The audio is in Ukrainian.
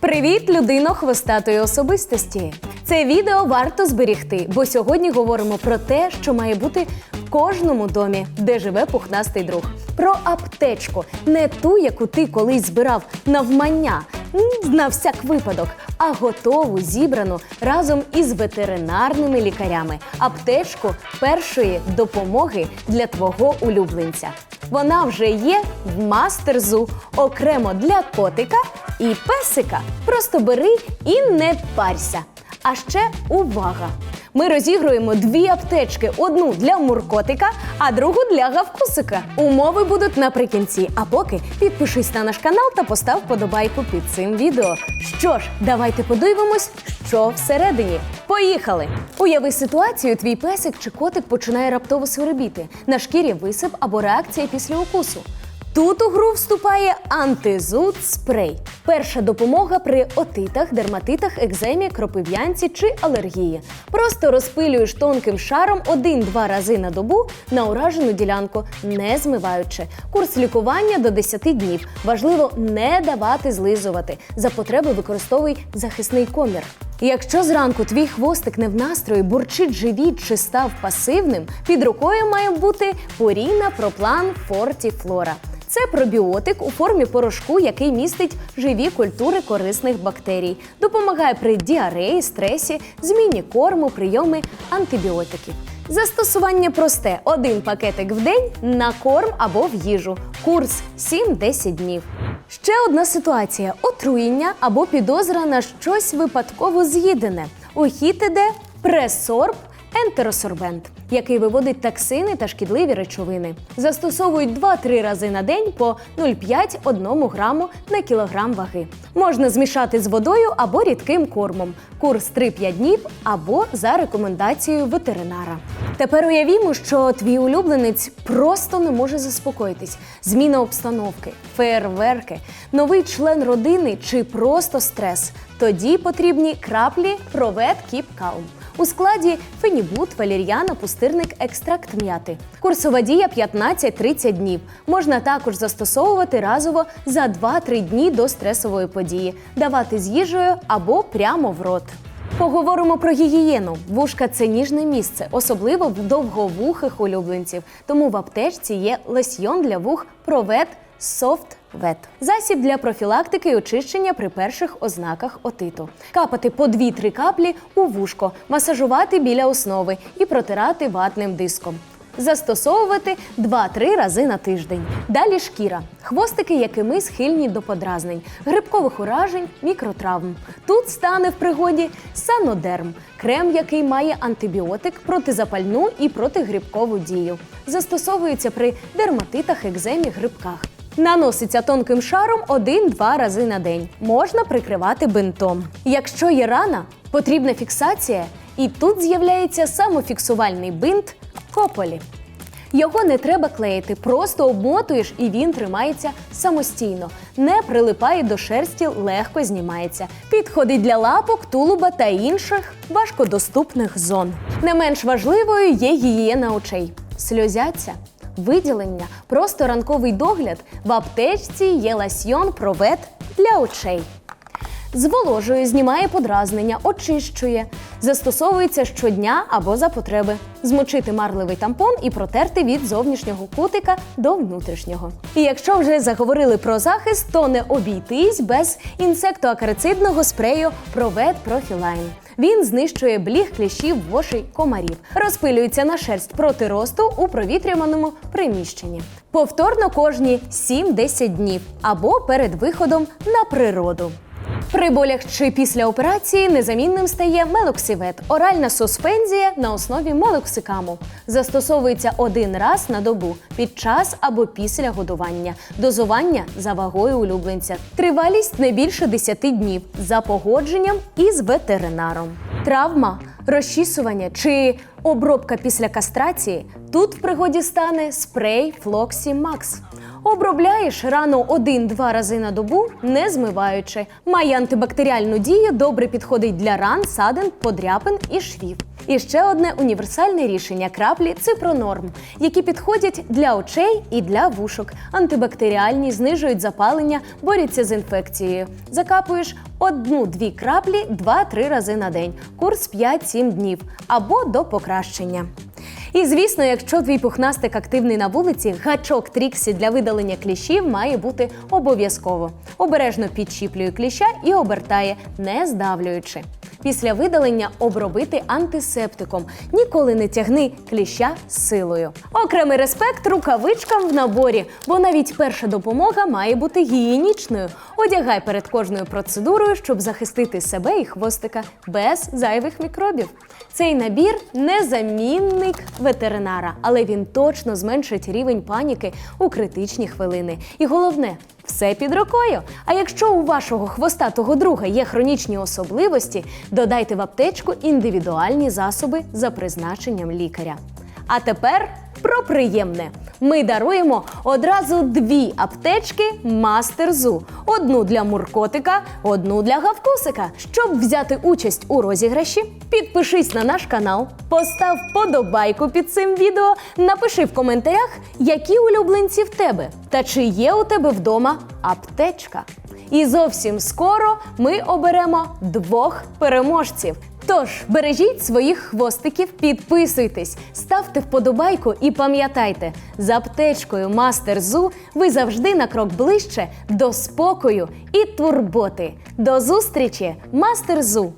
Привіт, людино хвостатої особистості! Це відео варто зберігти, бо сьогодні говоримо про те, що має бути в кожному домі, де живе пухнастий друг. Про аптечку, не ту, яку ти колись збирав навмання. На всяк випадок, а готову зібрану разом із ветеринарними лікарями аптечку першої допомоги для твого улюбленця. Вона вже є в мастерзу окремо для котика і песика. Просто бери і не парся. А ще увага! Ми розігруємо дві аптечки: одну для муркотика, а другу для гавкусика. Умови будуть наприкінці. А поки підпишись на наш канал та постав подобайку під цим відео. Що ж, давайте подивимось, що всередині. Поїхали! Уяви ситуацію, твій песик чи котик починає раптово свербіти. На шкірі висип або реакція після укусу. Тут у гру вступає антизуд спрей. Перша допомога при отитах, дерматитах, екземі, кропив'янці чи алергії. Просто розпилюєш тонким шаром один-два рази на добу на уражену ділянку, не змиваючи. Курс лікування до 10 днів. Важливо не давати злизувати. За потреби використовуй захисний комір. Якщо зранку твій хвостик не в настрої, бурчить живіт чи став пасивним, під рукою має бути поріна проплан фортіфлора. Це пробіотик у формі порошку, який містить живі культури корисних бактерій, допомагає при діареї, стресі, зміні корму, прийоми антибіотиків. Застосування просте: один пакетик в день на корм або в їжу. Курс 7-10 днів. Ще одна ситуація: отруєння або підозра на щось випадково з'їдене. У хід іде пресорб ентеросорбент, який виводить токсини та шкідливі речовини. Застосовують 2-3 рази на день по 0,5-1 граму на кілограм ваги. Можна змішати з водою або рідким кормом. Курс 3-5 днів або за рекомендацією ветеринара. Тепер уявімо, що твій улюбленець просто не може заспокоїтись. Зміна обстановки, фейерверки, новий член родини чи просто стрес. Тоді потрібні краплі Провет Keep Calm. У складі фенібут, валір'яна, пустирник, екстракт м'яти. Курсова дія 15-30 днів. Можна також застосовувати разово за 2-3 дні до стресової події, давати з їжею або прямо в рот. Поговоримо про гігієну. Вушка це ніжне місце, особливо в довговухих улюбленців. Тому в аптечці є лосьйон для вух Провет Soft Вет. Засіб для профілактики і очищення при перших ознаках отиту. Капати по 2-3 каплі у вушко, масажувати біля основи і протирати ватним диском. Застосовувати 2-3 рази на тиждень. Далі шкіра. Хвостики, якими схильні до подразнень, грибкових уражень, мікротравм. Тут стане в пригоді санодерм, крем, який має антибіотик, протизапальну і протигрибкову дію. Застосовується при дерматитах, екземі, грибках. Наноситься тонким шаром 1-2 рази на день. Можна прикривати бинтом. Якщо є рана, потрібна фіксація, і тут з'являється самофіксувальний бинт кополі. Його не треба клеїти, просто обмотуєш і він тримається самостійно, не прилипає до шерсті, легко знімається. Підходить для лапок, тулуба та інших важкодоступних зон. Не менш важливою є гігієна очей. Сльозяться. Виділення, просто ранковий догляд. В аптечці є ласьйон провет для очей. Зволожує, знімає подразнення, очищує. Застосовується щодня або за потреби. Змочити марливий тампон і протерти від зовнішнього кутика до внутрішнього. І якщо вже заговорили про захист, то не обійтись без інсектоакарицидного спрею Провет Профілайн. Він знищує бліг кліщів, вошей, комарів, розпилюється на шерсть проти росту у провітрюваному приміщенні. Повторно кожні 7-10 днів або перед виходом на природу. При болях чи після операції незамінним стає мелоксивет – оральна суспензія на основі мелоксикаму. Застосовується один раз на добу під час або після годування. Дозування за вагою улюбленця. Тривалість не більше 10 днів за погодженням із ветеринаром. Травма, розчісування чи обробка після кастрації, тут в пригоді стане спрей Флоксі Макс. Обробляєш рану один-два рази на добу, не змиваючи. Має антибактеріальну дію, добре підходить для ран, садин, подряпин і швів. І ще одне універсальне рішення краплі ципронорм, які підходять для очей і для вушок. Антибактеріальні знижують запалення, борються з інфекцією. Закапуєш одну-дві краплі 2-3 рази на день. Курс 5-7 днів або до покращення. І звісно, якщо твій пухнастик активний на вулиці, гачок Тріксі для видалення кліщів має бути обов'язково. Обережно підчіплює кліща і обертає, не здавлюючи. Після видалення обробити антисептиком. Ніколи не тягни кліща з силою. Окремий респект рукавичкам в наборі, бо навіть перша допомога має бути гігієнічною. Одягай перед кожною процедурою, щоб захистити себе і хвостика без зайвих мікробів. Цей набір не замінник ветеринара, але він точно зменшить рівень паніки у критичні хвилини. І головне. Все під рукою. А якщо у вашого хвостатого друга є хронічні особливості, додайте в аптечку індивідуальні засоби за призначенням лікаря. А тепер про приємне. Ми даруємо одразу дві аптечки Мастерзу: одну для муркотика, одну для гавкусика. Щоб взяти участь у розіграші, підпишись на наш канал, постав подобайку під цим відео, напиши в коментарях, які улюбленці в тебе та чи є у тебе вдома аптечка. І зовсім скоро ми оберемо двох переможців. Тож бережіть своїх хвостиків, підписуйтесь, ставте вподобайку і пам'ятайте, з аптечкою Мастер Зу ви завжди на крок ближче до спокою і турботи. До зустрічі, Мастер Зу!